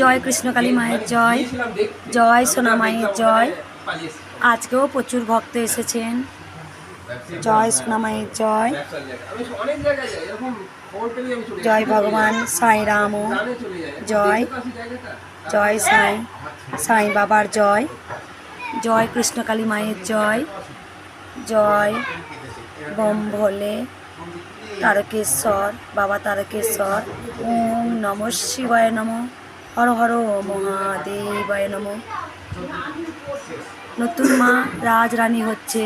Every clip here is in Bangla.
জয় কৃষ্ণকালী মায়ের জয় জয় সোনা মায়ের জয়। আজকেও প্রচুর ভক্ত এসেছেন। জয় সোনা মায়ের জয়। জয় ভগবান সাই রাম জয় জয় সাই সাই বাবার জয়। জয় কৃষ্ণকালী মায়ের জয়। জয় বম ভোলে তারকেশ্বর, বাবা তারকেশ্বর। ওম নম শিবায় নম। হর হর মহাদেবায় নম। নতুন মা রাজরানী হচ্ছে।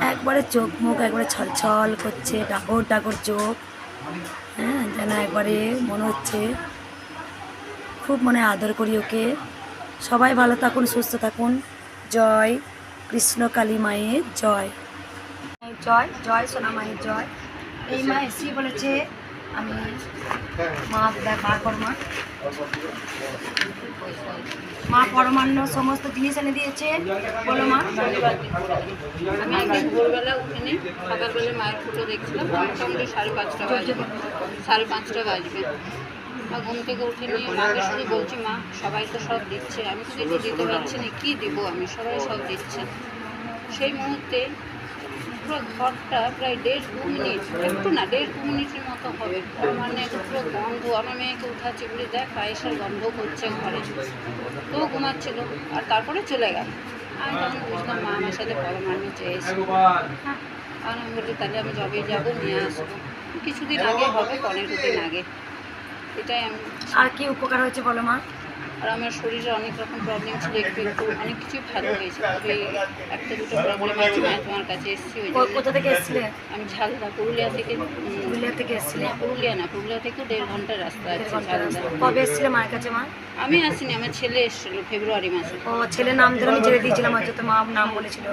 একবারে চোখ মুখ একবারে ছলছল করছে ডাকর ডাকর চোখ। হ্যাঁ যেন একবারে মনে হচ্ছে। খুব মনে আদর করি ওকে। সবাই ভালো থাকুন, সুস্থ থাকুন। জয় কৃষ্ণ কালী মায়ের জয়। জয় জয় সোনা মায়ের জয়। এই মা এসি বলেছে আমি মা মা কর্মা মা পরমান্ন সমস্ত জিনিস এনে দিয়েছে। বলো মা। আমি একদিন ভোরবেলা উঠিনি, সকালবেলা মায়ের ফটো দেখছিলাম, মোটামুটি সাড়ে পাঁচটা বাজবে। সাড়ে পাঁচটা বাজবে। মা ঘুম থেকে উঠিনি, মাকে শুধু বলছি, মা, সবাই তো সব দিচ্ছে। আমি তো কিছু দিতে পারছি না, কী দিব আমি? সবাই সব দিচ্ছে। সেই মুহূর্তে পুরো ঘরটা প্রায় দেড় দু মিনিট, একটু না, দেড় দু মিনিটের মতো হবে। মানে পুরো গন্ধ, আমার মেয়েকে উঠাচ্ছে বলে দেখ পায়েসের গন্ধ করছে ঘরে। তো ঘুমাচ্ছিল, আর তারপরে চলে গেল। আমি তখন বুঝলাম, মা, আমার সাথে পরমান্ন চেয়েছে হ্যাঁ আর আমি বলি তাহলে আমি যবে যাব, নিয়ে আসব। কিছুদিন আগে হবে, পনেরো দিন আগে। এটাই আমি আর কি উপকার হয়েছে বলো মা? আর আমার শরীরে অনেক রকম প্রবলেম ছিল একটু একটু অনেক কিছুই ভালো হয়েছে। তবে একটা দুটো প্রবলেম আছে আমি তোমার কাছে এসেছি ওই কোথা থেকে এসছিলে? আমি ঝালদা পুরুলিয়া থেকে পুরুলিয়া থেকে এসছিলে? পুরুলিয়া না পুরুলিয়া থেকে দেড় ঘণ্টার রাস্তা আছে ঝালদা। কবে এসছিলে মায়ের কাছে মা? আমি আসিনি আমার ছেলে এসেছিল ফেব্রুয়ারি মাসে। ও ছেলে নাম ধরে আমি ছেড়ে দিয়েছিলাম হয়তো তো মা নাম বলেছিল।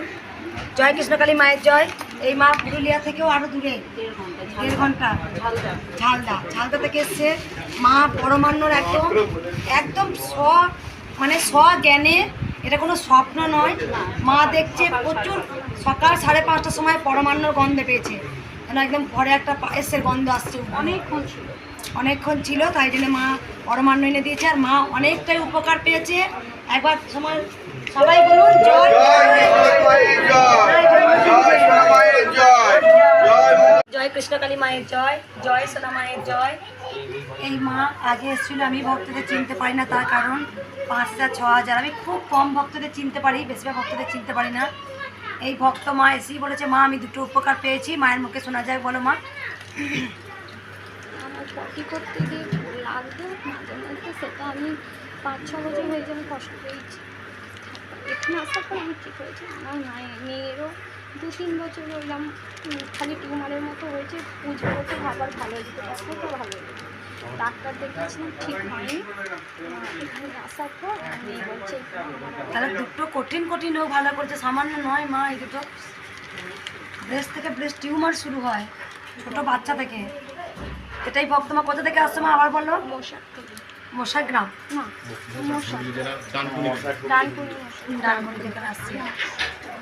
জয় কৃষ্ণকালী মায়ের জয়। এই মা পুরুলিয়া থেকেও আরও দূরে। দেড় ঘণ্টা। ঝালদা। ঝালদা থেকে এসছে মা পরমান্নর একদম একদম স মানে স্ব জ্ঞানে। এটা কোনো স্বপ্ন নয়। মা দেখছে প্রচুর সকাল সাড়ে পাঁচটার সময় পরমান্নর গন্ধে পেয়েছে। যেন একদম ঘরে একটা পায়েসের গন্ধ আসছে অনেকক্ষণ ছিল। অনেকক্ষণ ছিল তাই জন্য মা পরমান্ন এনে দিয়েছে। আর মা অনেকটাই উপকার পেয়েছে। একবার সময় সবাই বলুন জয় জয় কৃষ্ণকালী মায়ের জয় জয় সোনা মায়ের জয়। এই মা আগে এসেছিল আমি ভক্তদের চিনতে পারি না তার কারণ পাঁচ হাজার ছ হাজার। আমি খুব কম ভক্তদের চিনতে পারি বেশিরভাগ ভক্তদের চিনতে পারি না। এই ভক্ত মা এসেই বলেছে মা আমি দুটো উপকার পেয়েছি মায়ের মুখে শোনা যায় বলো মা। আমার পটি করতে গিয়ে মাঝে মধ্যে সেটা আমি পাঁচ ছ বছর হয়েছে আমি কষ্ট পেয়েছি। এখানে আসার পর আমি ঠিক হয়েছে আমার মায়ের মেয়েরও দু তিন বছর হইলাম খালি টিউমারের মতো হয়েছে পুজো করতে আবার ভালো হয়েছে এখন তো ভালো হয়েছে। ডাক্তার দেখিয়েছিলাম ঠিক হয়নি। এখানে আসার পর আমি বলছে তাহলে দুটো কঠিন কঠিন হোক ভালো করছে সামান্য নয় মা এই দুটো। ব্রেস্ট থেকে ব্রেস্ট টিউমার শুরু হয় ছোট বাচ্চা থেকে। এটাই ভক্তমা কোথা থেকে আসছে মা? আবার বলল মশার থেকে মশা গ্রাম।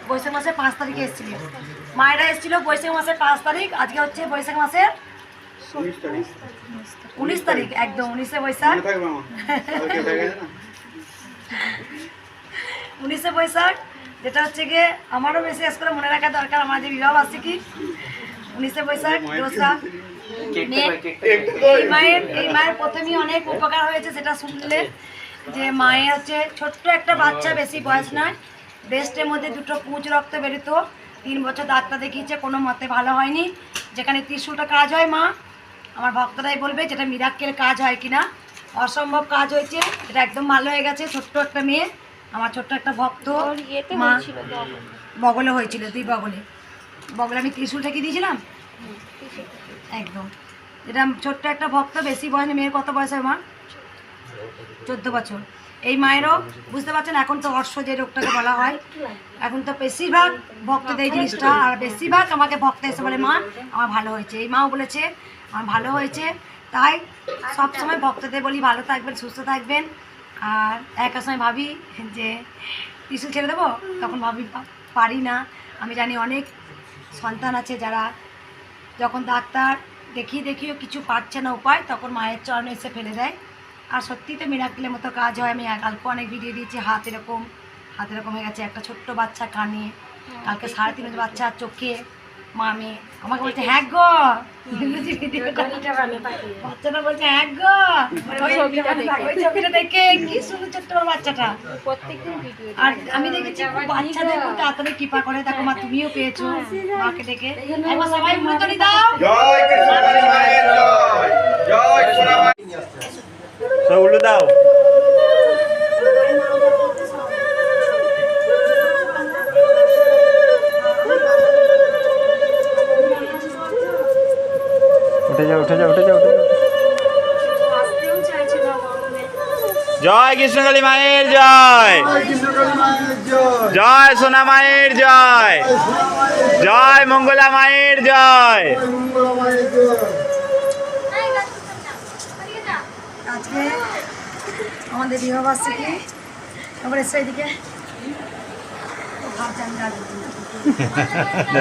বৈশাখ মাসের পাঁচ তারিখে এসেছিল মায়েরা এসেছিল বৈশাখ মাসের পাঁচ তারিখ আজকে হচ্ছে বৈশাখ মাসের উনিশ তারিখ। একদম উনিশে বৈশাখ। উনিশে বৈশাখ যেটা হচ্ছে গিয়ে আমারও বেশি করে মনে রাখা দরকার আমার যে বিবাহ আছে কি? উনিশে বৈশাখ দোসরা। মায়ের এই মায়ের প্রথমেই অনেক উপকার হয়েছে সেটা শুনলে যে মায়ের হচ্ছে ছোট্ট একটা বাচ্চা বেশি বয়স নয়। ব্রেস্টের মধ্যে দুটো পুঁজ রক্ত বেরোতো। তিন বছর ডাক্তার দেখিয়েছে কোনো মতে ভালো হয়নি। যেখানে ত্রিশুলটা কাজ হয় মা আমার ভক্তরাই বলবে যেটা মিরাক্কেল কাজ হয় কিনা। অসম্ভব কাজ হয়েছে এটা একদম ভালো হয়ে গেছে। ছোট্ট একটা মেয়ে আমার ছোট্ট একটা ভক্ত। মা বগলে? হয়েছিল দুই বগলে। বগলে আমি ত্রিশুল থেকে দিয়েছিলাম? একদম। এটা ছোট্ট একটা ভক্ত, বেশি বয়সে মেয়ের কত বয়স হয় মা? চোদ্দ বছর। এই মায়েরও, বুঝতে পারছেন, এখন তো অর্শ যে রোগটাকে বলা হয়, এখন তো বেশিরভাগ ভক্তদের এই জিনিসটা, আর বেশিরভাগ আমাকে ভক্ত এসে বলে, মা, আমার ভালো হয়েছে। এই মাও বলেছে, আমার ভালো হয়েছে। তাই সব সময় ভক্তদের বলি, ভালো থাকবেন, সুস্থ থাকবেন। আর একটা সময় ভাবি যে টিসু ছেড়ে দেবো? তখন ভাবি, পারি না। আমি জানি অনেক সন্তান আছে যারা যখন ডাক্তার দেখি দেখিও কিছু পাচ্ছে না উপায় তখন মায়ের চরণে এসে ফেলে দেয়। আর সত্যি তো মিরাক্কেলের মতো কাজ হয়। আমি কালকে অনেক ভিডিও দিয়েছি হাত এরকম হাত এরকম হয়ে গেছে। একটা ছোট্ট বাচ্চা কানে কালকে সাড়ে তিন বাচ্চা চোখে। মামি আমাকে বলছে হ্যাঁ গো। বাচ্চাটা বলছে হ্যাঁ গো। ওই ছবিটা দেখে। ছবিটা দেখে কি সুন্দর ছোট্ট বাচ্চাটা। আর আমি দেখেছি বাচ্চাদের খুব তাড়াতাড়ি কৃপা করে দেখো মা তুমিও পেয়েছ মাকে ডেকে একবার সবাই দাও। জয় দাও। উঠে যাও উঠে যাও উঠে জয় কৃষ্ণকালী মায়ের জয়। জয় সোনা মায়ের জয়। জয় মঙ্গলা মায়ের জয়। আজকে আমাদের বিবাহবার্ষিকী। তারপরে এসে এদিকে।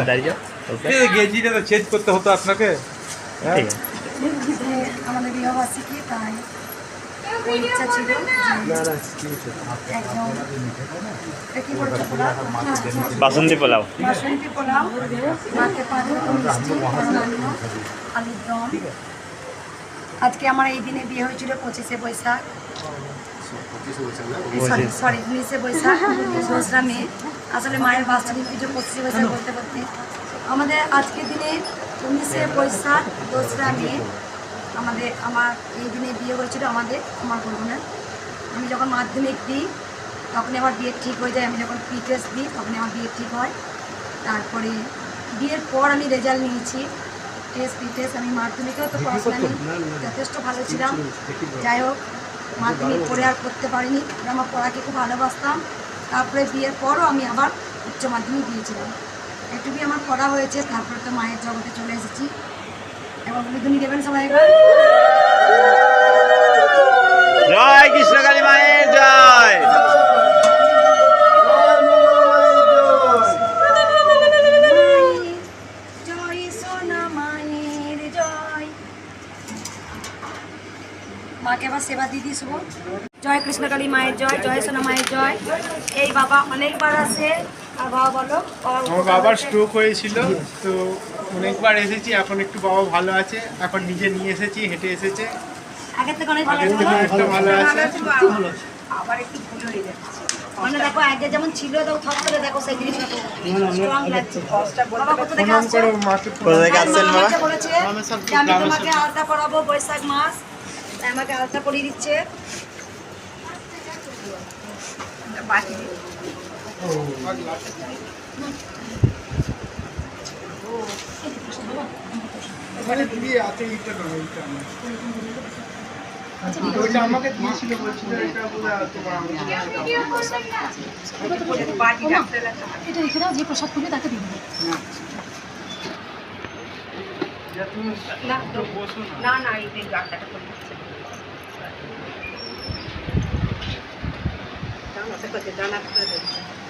দাঁড়িয়ে গেজিটা তো চেঞ্জ করতে হতো আপনাকে। আমাদের বিবাহবার্ষিকী তাই ইচ্ছা ছিল বাসন্তী পোলাও। বাসন্তী পোলাও মাকে পাঁচ মিষ্টি আলুর দম। আজকে আমার এই দিনে বিয়ে হয়েছিল পঁচিশে বৈশাখ। সরি সরি উনিশে বৈশাখ দোসরা মে আসলে মায়ের বাৎসরিক পুজো পঁচিশে বৈশাখ বলতে বলতে। আমাদের আজকের দিনে উনিশে বৈশাখ দোসরা মে আমাদের, আমার এই দিনে বিয়ে হয়েছিল আমাদের, আমার বোনের আমি যখন মাধ্যমিক দিই, তখনই আমার বিয়ে ঠিক হয়ে যায়। আমি যখন পি টেস্ট দিই, তখনই আমার বিয়ে ঠিক হয়। তারপরে বিয়ের পর আমি রেজাল্ট নিয়েছি। টেস্ট পি টেস্ট আমি মাধ্যমিকেও তো পড়াশোনা যথেষ্ট ভালো ছিলাম। যাই হোক, মাধ্যমিক পড়ে আর করতে পারিনি। আমার পড়াকে খুব ভালোবাসতাম। তারপরে বিয়ের পরও আমি আবার উচ্চ মাধ্যমিক দিয়েছিলাম। এটুকুই আমার করা হয়েছে তারপরে তো মায়ের জগতে চলে এসেছি। এবং উনি দেবেন সবাই। জয় কৃষ্ণকালী মায়ের জয়। জয় সোনা মায়ের জয়। মাকে আবার সেবা দিদি শুভ। জয় কৃষ্ণকালী মায়ের জয় জয় সোনা মায়ের জয়। এই বাবা অনেকবার আসে আমার বাবার স্ট্রোক হয়েছিল তো অনেকবার এসেছি এখন একটু বাবা ভালো আছে এখন নিজে নিয়ে এসেছি হেঁটে এসেছে। আগের থেকে অনেক ভালো আছে? আবার একটু ভুল হয়ে যাচ্ছে। মানে দেখো আগে যেমন ছিল থপ করে দেখো সেই জিনিসটা স্ট্রং লাগছে। বাবা কত থেকে আসছে? কোথা থেকে আসছেন বাবা? বলেছে আমি তোমাকে আলতা পরাবো বৈশাখ মাস। আমাকে আলতা পরিয়ে দিচ্ছে। ওখানে আমাকে দিয়েছিল বলছিল এটা বলে তোমার আমাকে এটা রেখে দাও যে প্রসাদ করবে তাকে দিয়ে দেবে। না। বাচ্চাটা জয় কৃষ্ণকালী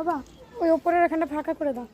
বাবা ওই ওপরের এখানটা ফাঁকা করে দাও।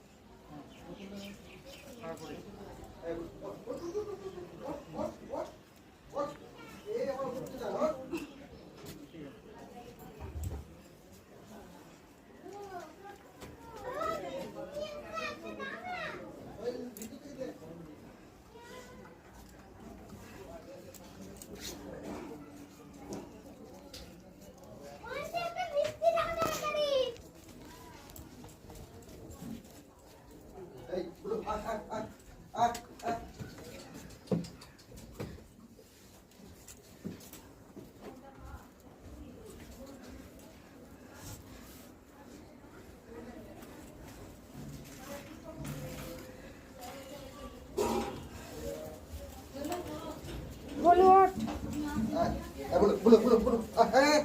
bulu bulu bulu ah eh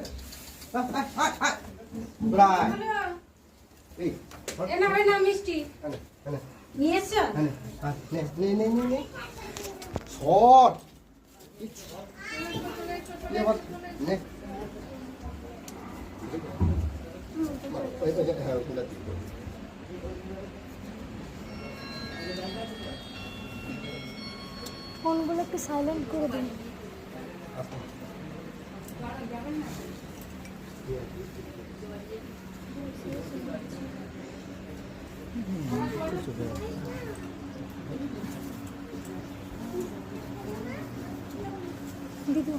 ah ah ah brai eh enak enak misti নে নে নে নে নে। শট নে। ফোনগুলো একটু সাইলেন্ট করে দিন। দিদি